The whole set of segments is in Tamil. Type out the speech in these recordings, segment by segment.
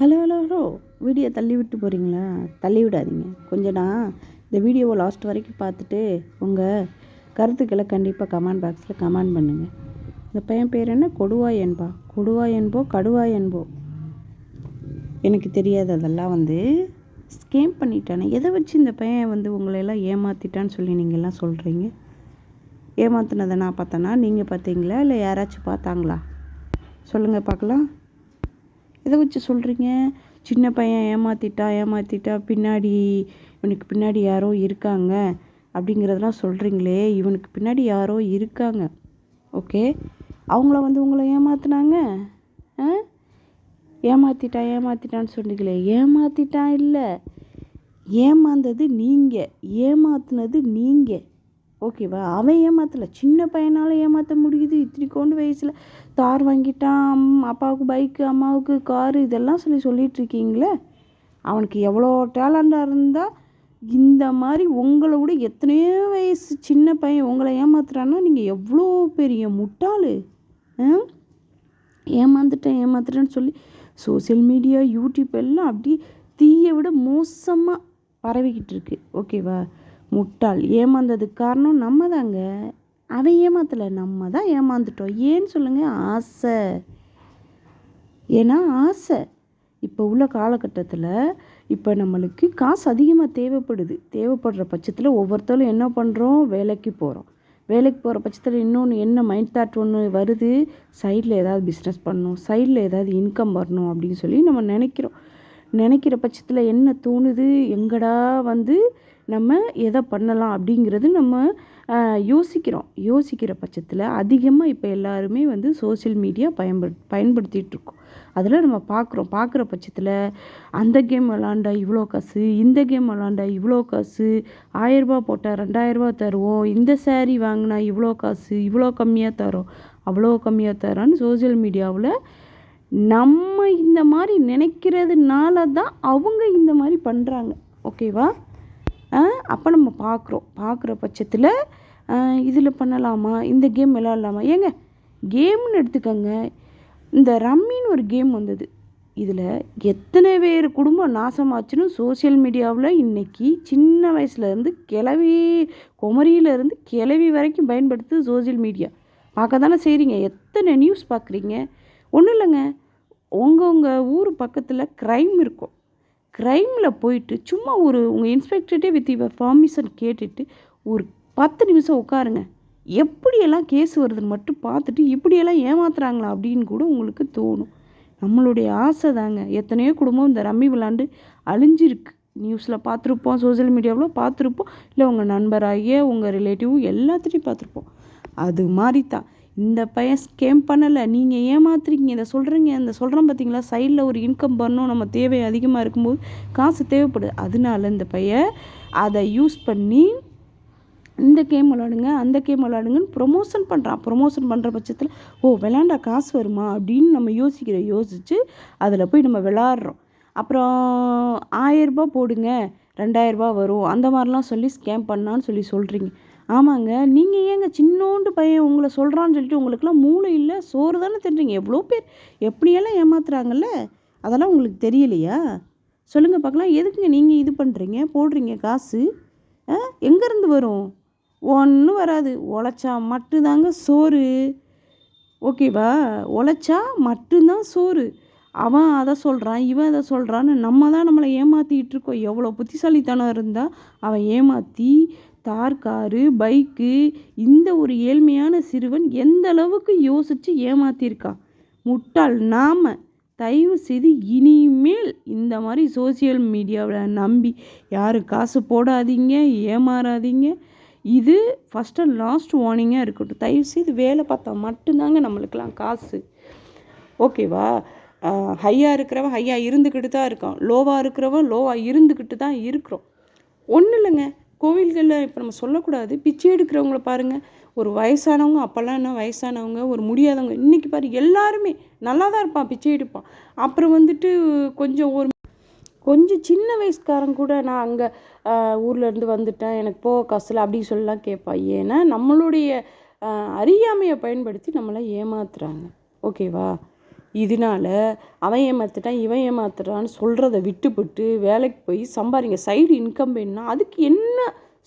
Hello hello hello. வீடியோ தள்ளி விட்டு போகிறீங்களா தள்ளி விடாதீங்க. கொஞ்சம் நான் இந்த வீடியோவை லாஸ்ட் வரைக்கும் பார்த்துட்டு உங்கள் கருத்துக்களை கண்டிப்பாக கமெண்ட் பாக்ஸில் கமெண்ட் பண்ணுங்கள் இந்த பையன் பேர் என்ன? கொடுவாய் என்பா. கொடுவாய் என்போ கடுவாய் என்போ. எனக்கு தெரியாது அதெல்லாம் வந்து ஸ்கேம் பண்ணிட்டானே. எதை வச்சு இந்த பையன் வந்து உங்களையெல்லாம் ஏமாற்றிட்டான்னு சொல்லி நீங்கள்லாம் சொல்கிறீங்க ஏமாத்தினதை நான் பார்த்தேன்னா நீங்கள் பார்த்தீங்களா? இல்லை யாராச்சும் பார்த்தாங்களா? சொல்லுங்கள் பார்க்கலாம். எதை வச்சு சொல்கிறீங்க சின்ன பையன் ஏமாற்றிட்டா ஏமாற்றிட்டா பின்னாடி இவனுக்கு பின்னாடி யாரோ இருக்காங்க அப்படிங்கிறதெல்லாம் சொல்கிறீங்களே இவனுக்கு பின்னாடி யாரோ இருக்காங்க. ஓகே? அவங்கள வந்து உங்களை ஏமாத்தினாங்க? ஆ? ஏமாற்றிட்டான் ஏமாற்றிட்டான்னு சொன்னீங்களே ஏமாற்றிட்டான் இல்லை. ஏமாந்தது நீங்கள் ஏமாத்துனது நீங்கள் ஓகேவா? அவன் ஏமாத்தலை. சின்ன பையனால் ஏமாற்ற முடியுது. இத்தனைக்கோண்டு வயசில் தார் வாங்கிட்டான். அப்பாவுக்கு பைக்கு அம்மாவுக்கு காரு இதெல்லாம் சொல்லி சொல்லிகிட்டு இருக்கீங்களே அவனுக்கு எவ்வளோ டேலண்டாக இருந்தால் இந்த மாதிரி உங்களை விட எத்தனையோ வயசு சின்ன பையன் உங்களை ஏமாத்துறான்னா நீங்கள் எவ்வளோ பெரிய முட்டாள்? ஆ? ஏமாந்துட்டேன் ஏமாத்துட்டேன்னு சொல்லி சோஷியல் மீடியா யூடியூப் எல்லாம் அப்படியே தீயை விட மோசமாக பரவிக்கிட்டு இருக்கு. ஓகேவா? முட்டாள் ஏமாந்ததுக்கு காரணம் நம்ம தாங்க அவன் ஏமாத்தலை நம்ம தான் ஏமாந்துட்டோம். ஏன்னு சொல்லுங்கள் ஆசை. ஏன்னா ஆசை. இப்போ உள்ள காலகட்டத்தில் இப்போ நம்மளுக்கு காசு அதிகமாக தேவைப்படுது. தேவைப்படுற பட்சத்தில் ஒவ்வொருத்தரும் என்ன பண்ணுறோம் வேலைக்கு போகிறோம் வேலைக்கு போகிற பட்சத்தில் இன்னொன்று என்ன மைண்ட் தாட் ஒன்று வருது? சைடில் ஏதாவது பிஸ்னஸ் பண்ணணும். சைடில் ஏதாவது இன்கம் வரணும் அப்படின்னு சொல்லி நம்ம நினைக்கிறோம். நினைக்கிற பட்சத்தில் என்ன தோணுது? எங்கடா வந்து நம்ம எதை பண்ணலாம் அப்படிங்கிறது நம்ம யோசிக்கிறோம். யோசிக்கிற பட்சத்தில் அதிகமாக இப்போ எல்லாருமே வந்து சோஷியல் மீடியா பயன்படு பயன்படுத்திகிட்ருக்கோம் அதில் நம்ம பார்க்குறோம் பார்க்குற பட்சத்தில் அந்த கேம் விளாண்டா இவ்வளோ காசு இந்த கேம் விளாண்டா இவ்வளோ காசு ஆயரூபா போட்டால் ரெண்டாயிரரூபா தருவோம் இந்த சேரீ வாங்கினா இவ்வளோ காசு இவ்வளோ கம்மியாக தரோம் அவ்வளோ கம்மியாக தரோன்னு சோஷியல் மீடியாவில் நம்ம இந்த மாதிரி நினைக்கிறதுனால தான் அவங்க இந்த மாதிரி பண்ணுறாங்க ஓகேவா அப்போ நம்ம பார்க்குறோம் பார்க்குற பட்சத்தில் இதில் பண்ணலாமா? இந்த கேம் விளாட்லாமா ஏங்க கேம்னு எடுத்துக்கோங்க. இந்த ரம்மின்னு ஒரு கேம் வந்தது. இதில் எத்தனை பேர் குடும்பம் நாசமாச்சுன்னு சோஷியல் மீடியாவில் இன்னைக்கு சின்ன வயசுலேருந்து கிளவி குமரியிலேருந்து கிளவி வரைக்கும் பயன்படுத்துது சோஷியல் மீடியா பார்க்க தானே செய்கிறீங்க எத்தனை நியூஸ் பார்க்குறீங்க ஒன்றும் இல்லைங்க. உங்கள் உங்கள் ஊர் பக்கத்தில் க்ரைம் இருக்கும். க்ரைமில் போயிட்டு சும்மா ஒரு உங்கள் இன்ஸ்பெக்டர்கிட்டே வித் இவர் பர்மிஷன் கேட்டுட்டு ஒரு பத்து நிமிஷம் உட்காருங்க. எப்படியெல்லாம் கேஸ் வருதுன்னு மட்டும் பார்த்துட்டு இப்படியெல்லாம் ஏமாத்துறாங்களா அப்படின்னு கூட உங்களுக்கு தோணும். நம்மளுடைய ஆசை தாங்க. எத்தனையோ குடும்பம் இந்த ரம்மி விளாண்டு அழிஞ்சிருக்கு. நியூஸில் பார்த்துருப்போம் சோஷியல் மீடியாவில் பார்த்துருப்போம். இல்லை உங்கள் நண்பராகிய உங்கள் ரிலேட்டிவ் எல்லாத்துட்டையும் பார்த்துருப்போம். அது மாதிரி தான். இந்த பையன் ஸ்கேம் பண்ணலை. நீங்கள் ஏமாத்துறீங்க. இதை சொல்கிறீங்க இந்த சொல்கிறோம் பார்த்தீங்களா சைடில் ஒரு இன்கம் பண்ணணும் நம்ம தேவை அதிகமாக இருக்கும்போது காசு தேவைப்படுது. அதனால இந்த பையன் அதை யூஸ் பண்ணி இந்த கேம் விளாடுங்க அந்த கேம் விளாடுங்கன்னு ப்ரொமோஷன் பண்ணுறான் ப்ரொமோஷன் பண்ணுற பட்சத்தில் ஓ விளாண்டா காசு வருமா? அப்படின்னு நம்ம யோசிக்கிற யோசித்து அதில் போய் நம்ம விளாட்றோம் அப்புறம் ஆயிரரூபா போடுங்க. ரெண்டாயிரரூபா வரும். அந்த மாதிரிலாம் சொல்லி ஸ்கேம் பண்ணான்னு சொல்லி சொல்கிறீங்க ஆமாங்க. நீங்கள் ஏங்க சின்னோண்டு பையன் உங்களை சொல்கிறான்னு சொல்லிட்டு உங்களுக்குலாம் மூளை இல்லை? சோறு தானே தின்றீங்க? எவ்வளோ பேர் எப்படியெல்லாம் ஏமாத்துறாங்கல்ல? அதெல்லாம் உங்களுக்கு தெரியலையா? சொல்லுங்கள் பார்க்கலாம். எதுக்குங்க நீங்கள் இது பண்ணுறீங்க போடுறீங்க காசு? ஆ? எங்கேருந்து வரும்? ஒன்றும் வராது. உழைச்சா மட்டும்தாங்க சோறு. ஓகேவா? உழைச்சா மட்டும்தான் சோறு. அவன் அதை சொல்கிறான் இவன் அதை சொல்கிறான்னு நம்ம தான் நம்மளை ஏமாற்றிட்டு இருக்கோம். எவ்வளோ புத்திசாலித்தனம் இருந்தால் அவன் ஏமாற்றி தார் காரு பைக்கு இந்த ஒரு ஏழ்மையான சிறுவன் எந்த அளவுக்கு யோசித்து ஏமாத்தியிருக்கான் முட்டாள் நாம். தயவு செய்து இனிமேல் இந்த மாதிரி சோஷியல் மீடியாவில் நம்பி யாரும் காசு போடாதீங்க ஏமாறாதீங்க. இது ஃபஸ்ட் அண்ட் லாஸ்ட் வார்னிங்காக இருக்கட்டும். தயவு செய்து வேலை பார்த்தா மட்டும்தாங்க நம்மளுக்கெல்லாம் காசு. ஓகேவா ஹையாக இருக்கிறவன் ஹையாக இருந்துக்கிட்டு தான் இருக்கான். லோவாக இருக்கிறவன் லோவாக இருந்துக்கிட்டு தான் இருக்கிறோம். ஒன்றும் இல்லைங்க. கோவில்களில் இப்போ நம்ம சொல்லக்கூடாது. பிச்சை எடுக்கிறவங்கள பாருங்கள் ஒரு வயசானவங்க அப்போல்லாம் என்ன வயசானவங்க ஒரு முடியாதவங்க இன்றைக்கி பாரு எல்லாருமே நல்லா தான் இருப்பான் பிச்சை எடுப்பான். அப்புறம் வந்துட்டு கொஞ்சம் ஒரு கொஞ்சம் சின்ன வயசுக்காரன் கூட நான் அங்கே ஊர்லேருந்து வந்துட்டேன் எனக்கு போக காசில் அப்படி சொல்லலாம் கேட்பான் ஏன்னா நம்மளுடைய அறியாமையை பயன்படுத்தி நம்மளை ஏமாத்துறாங்க. ஓகேவா? இதனால அவன் ஏமாத்துட்டான் இவன் ஏமாத்துறான்னு சொல்கிறத விட்டுவிட்டு வேலைக்கு போய் சம்பாதிங்க சைடு இன்கம் வேணும்னா அதுக்கு என்ன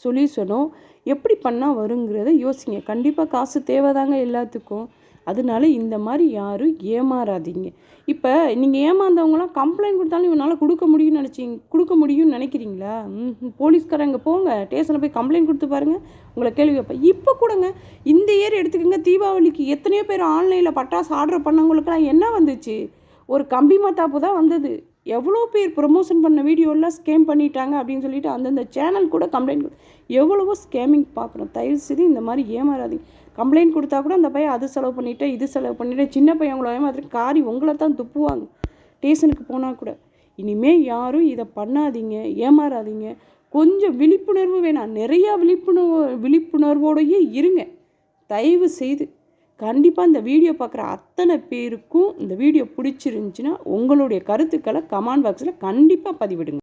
சொல்யூஷனோ எப்படி பண்ணால் வருங்கிறத யோசிங்க. கண்டிப்பாக காசு தேவைதாங்க எல்லாத்துக்கும். அதனால இந்த மாதிரி யாரும் ஏமாறாதீங்க. இப்போ நீங்கள் ஏமாந்தவங்களாம் கம்ப்ளைண்ட் கொடுத்தாலும் இவனால் கொடுக்க முடியும்னு நினச்சிங்க கொடுக்க முடியும்னு நினைக்கிறீங்களா? ம் போலீஸ்காரங்க போங்க ஸ்டேஷனில் போய் கம்ப்ளைண்ட் கொடுத்து பாருங்கள் உங்களை கேள்வி வைப்பேன். இப்போ கூடங்க இந்த இயர் எடுத்துக்கோங்க தீபாவளிக்கு எத்தனையோ பேர் ஆன்லைனில் பட்டாசு ஆர்டர் பண்ணவங்களுக்குலாம் என்ன வந்துச்சு? ஒரு கம்பி மத்தாப்பு தான் வந்தது. எவ்வளோ பேர் ப்ரொமோஷன் பண்ண வீடியோலாம் ஸ்கேம் பண்ணிட்டாங்க அப்படின்னு சொல்லிட்டு அந்தந்த சேனல் கூட கம்ப்ளைண்ட் எவ்வளவோ ஸ்கேமிங் பார்க்குறோம். தயவு செய்து இந்த மாதிரி ஏமாறாதீங்க. கம்ப்ளைண்ட் கொடுத்தா கூட அந்த பையன் அது செலவு பண்ணிவிட்டு இது செலவு பண்ணிவிட்டு சின்ன பையன் உங்களை ஏமாத்திட்டு காரி உங்களை தான் துப்புவாங்க. ஸ்டேஷனுக்கு போனால் கூட. இனிமேல் யாரும் இதை பண்ணாதீங்க ஏமாறாதீங்க. கொஞ்சம் விழிப்புணர்வு வேணாம். நிறையா விழிப்புணர்வு விழிப்புணர்வோடையே இருங்க. தயவு செய்து கண்டிப்பாக இந்த வீடியோ பார்க்குற அத்தனை பேருக்கும் இந்த வீடியோ பிடிச்சிருந்துச்சின்னா உங்களுடைய கருத்துக்களை கமெண்ட் பாக்ஸில் கண்டிப்பாக பதிவிடுங்க.